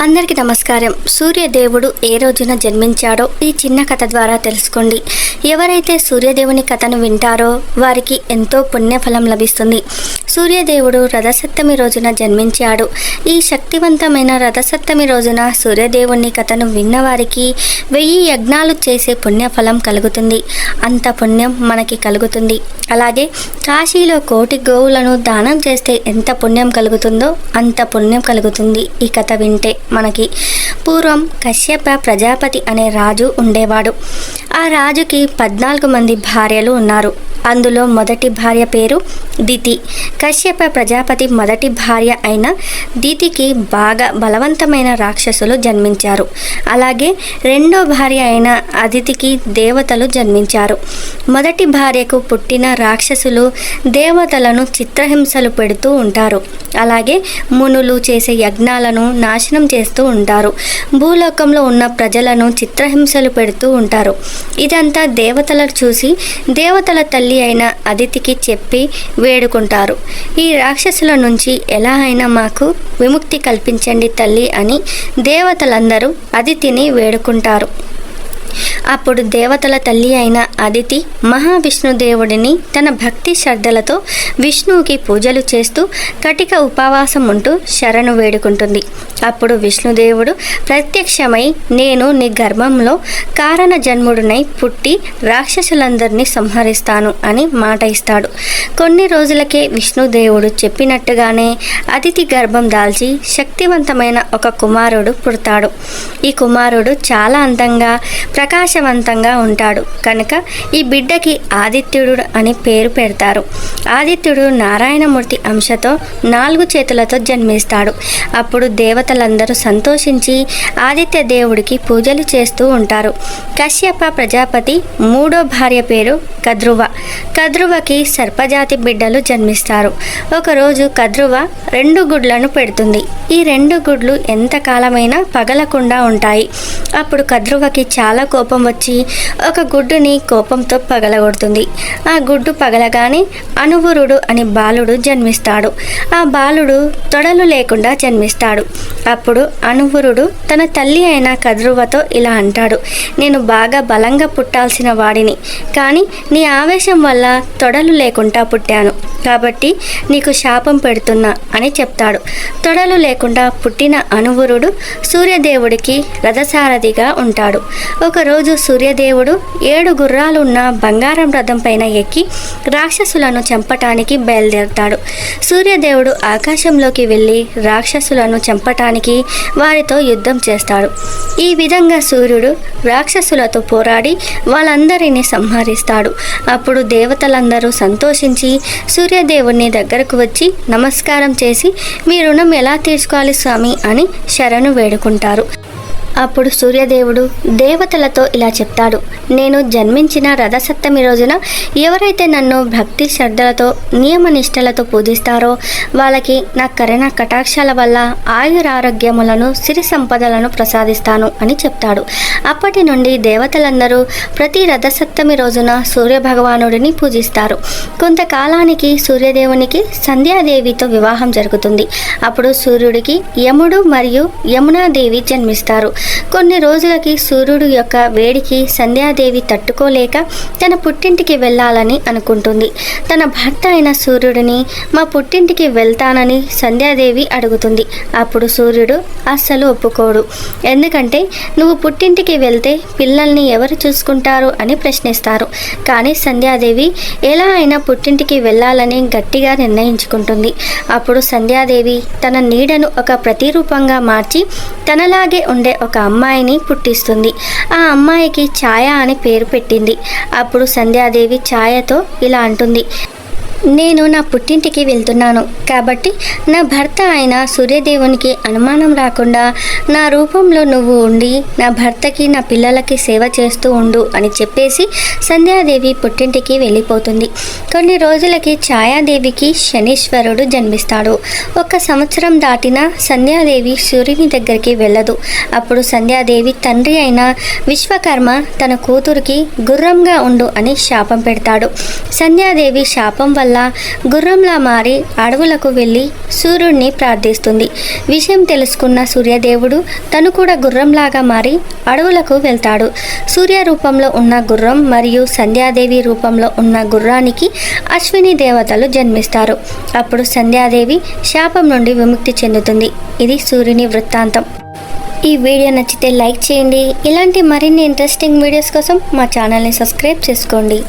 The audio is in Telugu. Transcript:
అందరికీ నమస్కారం. సూర్యదేవుడు ఏ రోజున జన్మించాడో ఈ చిన్న కథ ద్వారా తెలుసుకోండి. ఎవరైతే సూర్యదేవుని కథను వింటారో వారికి ఎంతో పుణ్యఫలం లభిస్తుంది. సూర్యదేవుడు రథసప్తమి రోజున జన్మించాడు. ఈ శక్తివంతమైన రథసప్తమి రోజున సూర్యదేవుని కథను విన్నవారికి వెయ్యి యజ్ఞాలు చేసే పుణ్యఫలం కలుగుతుంది. అంత పుణ్యం మనకి కలుగుతుంది. అలాగే కాశీలో కోటి గోవులను దానం చేస్తే ఎంత పుణ్యం కలుగుతుందో అంత పుణ్యం కలుగుతుంది. ఈ కథ వింటే మనకి పూర్వం కశ్యప ప్రజాపతి అనే రాజు ఉండేవాడు. ఆ రాజుకి పద్నాలుగు మంది భార్యలు ఉన్నారు. అందులో మొదటి భార్య పేరు దితి. కశ్యప ప్రజాపతి మొదటి భార్య అయిన దితికి బాగా బలవంతమైన రాక్షసులు జన్మించారు. అలాగే రెండో భార్య అయిన అదితికి దేవతలు జన్మించారు. మొదటి భార్యకు పుట్టిన రాక్షసులు దేవతలను చిత్రహింసలు పెడుతూ ఉంటారు. అలాగే మునులు చేసే యజ్ఞాలను నాశనం చేస్తూ ఉంటారు. భూలోకంలో ఉన్న ప్రజలను చిత్రహింసలు పెడుతూ ఉంటారు. ఇదంతా దేవతలను చూసి దేవతల తల్లి అయిన అదితికి చెప్పి వేడుకుంటారు. ఈ రాక్షసుల నుంచి ఎలా అయినా మాకు విముక్తి కల్పించండి తల్లి అని దేవతలందరూ అదితిని వేడుకుంటారు. అప్పుడు దేవతల తల్లి అయిన అదితి మహావిష్ణుదేవుడిని తన భక్తి శ్రద్ధలతో విష్ణువుకి పూజలు చేస్తూ కటిక ఉపవాసం ఉంటూ శరణు వేడుకుంటుంది. అప్పుడు విష్ణుదేవుడు ప్రత్యక్షమై నేను నీ గర్భంలో కారణ జన్ముడినై పుట్టి రాక్షసులందరినీ సంహరిస్తాను అని మాట ఇస్తాడు. కొన్ని రోజులకే విష్ణుదేవుడు చెప్పినట్టుగానే అతిథి గర్భం దాల్చి శక్తివంతమైన ఒక కుమారుడు పుడతాడు. ఈ కుమారుడు చాలా అందంగా ప్రకాశవంతంగా ఉంటాడు. కనుక ఈ బిడ్డకి ఆదిత్యుడు అని పేరు పెడతారు. ఆదిత్యుడు నారాయణమూర్తి అంశతో నాలుగు చేతులతో జన్మిస్తాడు. అప్పుడు దేవతలందరూ సంతోషించి ఆదిత్య దేవుడికి పూజలు చేస్తూ ఉంటారు. కశ్యప ప్రజాపతి మూడో భార్య పేరు కద్రువ. కద్రువకి సర్పజాతి బిడ్డలు జన్మిస్తారు. ఒకరోజు కద్రువ రెండు గుడ్లను పెడుతుంది. ఈ రెండు గుడ్లు ఎంతకాలమైనా పగలకుండా ఉంటాయి. అప్పుడు కద్రువకి చాలా కోపం వచ్చి ఒక గుడ్డుని కోపంతో పగలగొడుతుంది. ఆ గుడ్డు పగలగానే అనువురుడు అని బాలుడు జన్మిస్తాడు. ఆ బాలుడు తొడలు లేకుండా జన్మిస్తాడు. అప్పుడు అనువురుడు తన తల్లి అయిన కద్రువతో ఇలా అంటాడు నేను బాగా బలంగా పుట్టాల్సిన వాడిని కానీ నీ ఆవేశం వల్ల తొడలు లేకుండా పుట్టాను. కాబట్టి నీకు శాపం పెడుతున్నా అని చెప్తాడు. తొడలు లేకుండా పుట్టిన అనువురుడు సూర్యదేవుడికి రథసారథిగా ఉంటాడు. ఒకరోజు సూర్యదేవుడు ఏడు గుర్రాలున్న బంగారం రథం పైన ఎక్కి రాక్షసులను చంపటానికి బయలుదేరుతాడు. సూర్యదేవుడు ఆకాశంలోకి వెళ్ళి రాక్షసులను చంపటానికి వారితో యుద్ధం చేస్తాడు. ఈ విధంగా సూర్యుడు రాక్షసులతో పోరాడి వాళ్ళందరినీ సంహరిస్తాడు. అప్పుడు దేవతలందరూ సంతోషించి సూర్యదేవుని దగ్గరకు వచ్చి నమస్కారం చేసి మీ రుణం ఎలా తీర్చుకోవాలి స్వామి? అని శరణు వేడుకుంటారు. అప్పుడు సూర్యదేవుడు దేవతలతో ఇలా చెప్తాడు నేను జన్మించిన రథసప్తమి రోజున ఎవరైతే నన్ను భక్తి శ్రద్ధలతో నియమనిష్టలతో పూజిస్తారో వాళ్ళకి నా కరణ కటాక్షాల వల్ల ఆయురారోగ్యములను సిరి సంపదలను ప్రసాదిస్తాను అని చెప్తాడు. అప్పటి నుండి దేవతలందరూ ప్రతి రథసప్తమి రోజున సూర్య భగవానుడిని పూజిస్తారు. కొంతకాలానికి సూర్యదేవునికి సంధ్యాదేవితో వివాహం జరుగుతుంది. అప్పుడు సూర్యుడికి యముడు మరియు యమునాదేవి జన్మిస్తారు. కొన్ని రోజులకి సూర్యుడు యొక్క వేడికి సంధ్యాదేవి తట్టుకోలేక తన పుట్టింటికి వెళ్ళాలని అనుకుంటుంది. తన భర్త అయిన సూర్యుడిని మా పుట్టింటికి వెళ్తానని సంధ్యాదేవి అడుగుతుంది. అప్పుడు సూర్యుడు అస్సలు ఒప్పుకోడు. ఎందుకంటే నువ్వు పుట్టింటికి వెళ్తే పిల్లల్ని ఎవరు చూసుకుంటారు? అని ప్రశ్నిస్తారు. కానీ సంధ్యాదేవి ఎలా అయినా పుట్టింటికి వెళ్ళాలని గట్టిగా నిర్ణయించుకుంటుంది. అప్పుడు సంధ్యాదేవి తన నీడను ఒక ప్రతిరూపంగా మార్చి తనలాగే ఉండే ఒక అమ్మాయిని పుట్టిస్తుంది. ఆ అమ్మాయికి ఛాయ అని పేరు పెట్టింది. అప్పుడు సంధ్యాదేవి ఛాయతో ఇలా అంటుంది. నేను నా పుట్టింటికి వెళ్తున్నాను. కాబట్టి నా భర్త అయిన సూర్యదేవునికి అనుమానం రాకుండా నా రూపంలో నువ్వు ఉండి నా భర్తకి నా పిల్లలకి సేవ చేస్తూ ఉండు అని చెప్పేసి సంధ్యాదేవి పుట్టింటికి వెళ్ళిపోతుంది. కొన్ని రోజులకి ఛాయాదేవికి శనీశ్వరుడు జన్మిస్తాడు. ఒక సంవత్సరం దాటిన సంధ్యాదేవి సూర్యుని దగ్గరికి వెళ్ళదు. అప్పుడు సంధ్యాదేవి తండ్రి అయిన విశ్వకర్మ తన కూతురికి గుర్రంగా ఉండు అని శాపం పెడతాడు. సంధ్యాదేవి శాపం వల్ల వల్ల గుర్రంలా మారి అడవులకు వెళ్ళి సూర్యుడిని ప్రార్థిస్తుంది. విషయం తెలుసుకున్న సూర్యదేవుడు తను కూడా గుర్రంలాగా మారి అడవులకు వెళ్తాడు. సూర్య రూపంలో ఉన్న గుర్రం మరియు సంధ్యాదేవి రూపంలో ఉన్న గుర్రానికి అశ్విని దేవతలు జన్మిస్తారు. అప్పుడు సంధ్యాదేవి శాపం నుండి విముక్తి చెందుతుంది. ఇది సూర్యుని వృత్తాంతం. ఈ వీడియో నచ్చితే లైక్ చేయండి. ఇలాంటి మరిన్ని ఇంట్రెస్టింగ్ వీడియోస్ కోసం మా ఛానల్ని సబ్స్క్రైబ్ చేసుకోండి.